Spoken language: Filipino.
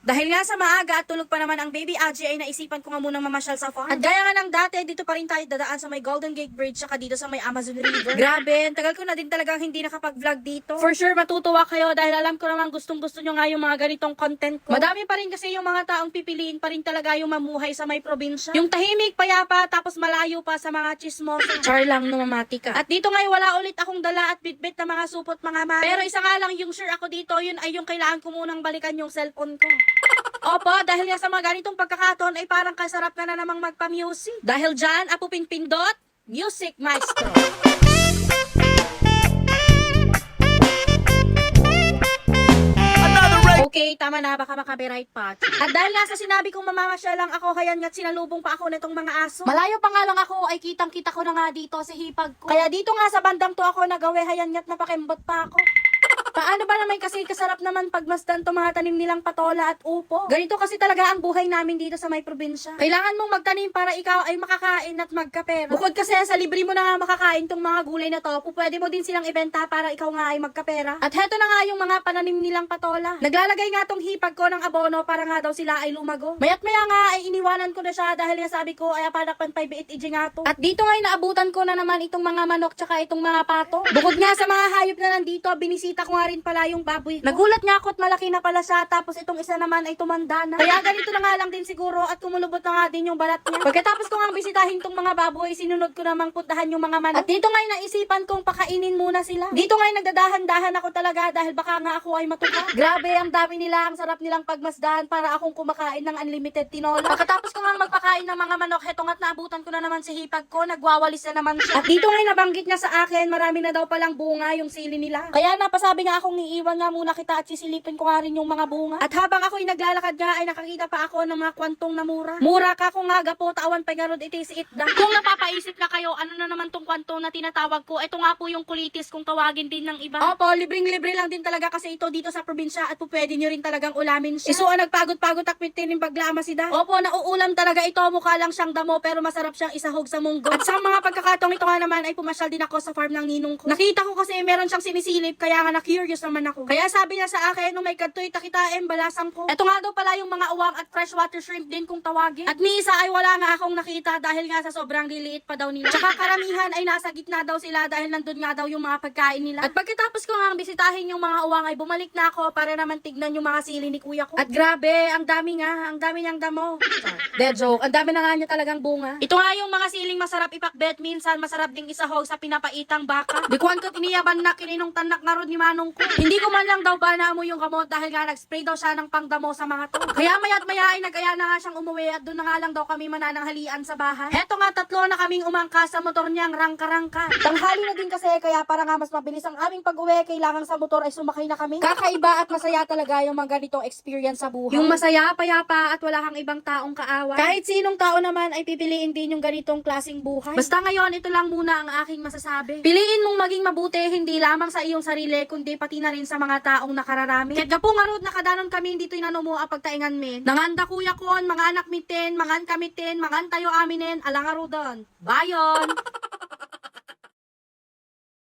Dahil nga sa maaga at tulog pa naman ang baby Aji ay naisipan ko nga munang mamasyal sa farm. At gaya nga ng dati, dito pa rin tayo dadaan sa may Golden Gate Bridge saka dito sa may Amazon River. Grabe, tagal ko na din talagang hindi nakapag-vlog dito. For sure, matutuwa kayo dahil alam ko naman gustong gusto nyo nga yung mga ganitong content ko. Madami pa rin kasi yung mga taong pipiliin pa rin talaga yung mamuhay sa may probinsya. Yung tahimik, payapa, tapos malayo pa sa mga chismosa. Char lang, numamati ka. At dito nga wala ulit akong dala at bitbit na mga supot mga mami. Pero isa nga lang yung sure ako dito, yun ay yung kailangan ko munang balikan yung cellphone ko. Opo, dahil nga sa mga ganitong pagkakataon ay parang kasarap ka na namang magpa-music. Dahil dyan, Apuping Pindot, Music Maestro. Okay, tama na, baka makapiright pa. At dahil nga sa sinabi kong mamamasya lang ako, kaya nga't sinalubong pa ako nitong mga aso. Malayo pa nga lang ako, ay kitang-kita ko na nga dito sa hipag ko. Kaya dito nga sa bandang to ako nagawe, hayan nga't napakembot pa ako. Paano ba naman kasi kasarap naman pagmasdan to mga tanim nilang patola at upo? Ganito kasi talaga ang buhay namin dito sa may probinsya. Kailangan mong magtanim para ikaw ay makakain at magkapera. Bukod kasi sa libre mo na nga makakain tong mga gulay na to, pwede mo din silang ibenta para ikaw nga ay magkapera. At heto na nga yung mga pananim nilang patola. Naglalagay nga tong hipag ko ng abono para nga daw sila ay lumago. Mayat maya nga ay iniwanan ko na siya dahil nga sabi ko ay apalakpan pa biit iji nga to. At dito nga ay naabutan ko na naman itong mga manok tsaka itong mga pato. Bukod nga sa mga hayop na nandito, binisita ko nga rin pala yung baboy. Nagulat nga ako at malaki na pala siya tapos itong isa naman ay tumanda na. Kaya ganito na nga lang din siguro at kumulubot na nga din yung balat niya. Pagkatapos ko nga bisitahin tong mga baboy, sinunod ko namang puntahan yung mga manok. At dito nga naisipan kong pakainin muna sila. Dito nga nagdadahan-dahan ako talaga dahil baka nga ako ay matuka. Grabe, ang dami nila, ang sarap nilang pagmasdahan para akong kumakain ng unlimited tinola. Pagkatapos ko nga magpakain ng mga manok, heto nga't naabutan ko na naman si hipag ko, nagwawalis na naman siya. At dito nga nabanggit niya sa akin, marami na daw palang bunga yung sili nila. Kaya napasabi nga akong iiwan nga muna kita at sisilipin ko nga rin yung mga bunga. At habang ako'y naglalakad nga ay nakakita pa ako ng mga kwantong na mura. Mura ka kung nga gapo tawan pa garod iti si itda. Kung napapaisip na kayo, ano na naman tong kwantong na tinatawag ko, ito nga po yung kulitis kung tawagin din ng iba. Opo, libreng-libre lang din talaga kasi ito dito sa probinsya at po pwede nyo rin talagang ulamin siya. Iso ang nagpagod-pagod takpit din yung paglama si da. Opo, nauulam talaga ito, mukha lang siyang damo pero masarap siyang isahog sa munggo. At sa mga pagkakataong ito nga naman ay pumasyal din ako sa farm ng ninong ko. Nakita ko kasi meron siyang sinisilip kaya nga na-curious naman ako. Kaya sabi niya sa akin, nung may kadtoy takitain, balasan ko. Ito nga daw pala yung mga uwang at freshwater shrimp din kung tawagin. At ni isa ay wala nga akong nakita dahil nga sa sobrang liliit pa daw nila. Tsaka karamihan ay nasa gitna daw sila dahil nandun nga daw yung mga pagkain nila. At pagkatapos ko nga bisitahin yung mga uwang ay bumalik na ako para naman tignan yung mga sili ni kuya ko. At grabe, ang dami nga, ang dami niyang damo. Dead joke, ang dami na nga niya talagang bunga. Ito nga yung mga siling masarap ipakbet, minsan masarap ding isahog sa pinapaitang baka. Bikuan ko tiniyaban na kininong tanak na ron ni manong ko. Hindi ko man lang daw ba mo yung gamot dahil nga nag-spray daw siya ng pangdamo sa mga to. Kaya maya't maya ay nag-aya na nga siyang umuwi at doon na nga lang daw kami manananghalian sa bahay. Heto nga tatlo na kaming umangka sa motor niyang rangka-rangka. Tanghali na din kasi kaya para nga mas mabilis ang aming pag-uwi, kailangan sa motor ay sumakay na kami. Kakaiba at masaya talaga yung mga ganitong experience sa buhay. Yung masaya, payapa at wala kang ibang taong kaaway. Kahit sinong tao naman ay pipiliin din yung ganitong klasing buhay. Basta ngayon, ito lang muna ang aking masasabi. Piliin mong maging mabuti hindi lamang sa iyong sarili kundi pati na rin sa mga taong nakararami. Kaya gapo nga rod nakadanon kami dito inano mo ang pagtaingan min. Nanganda kuya kon, mga anak miten, mga kamitin, mga tayo aminen, alang nga rodon. Bayon!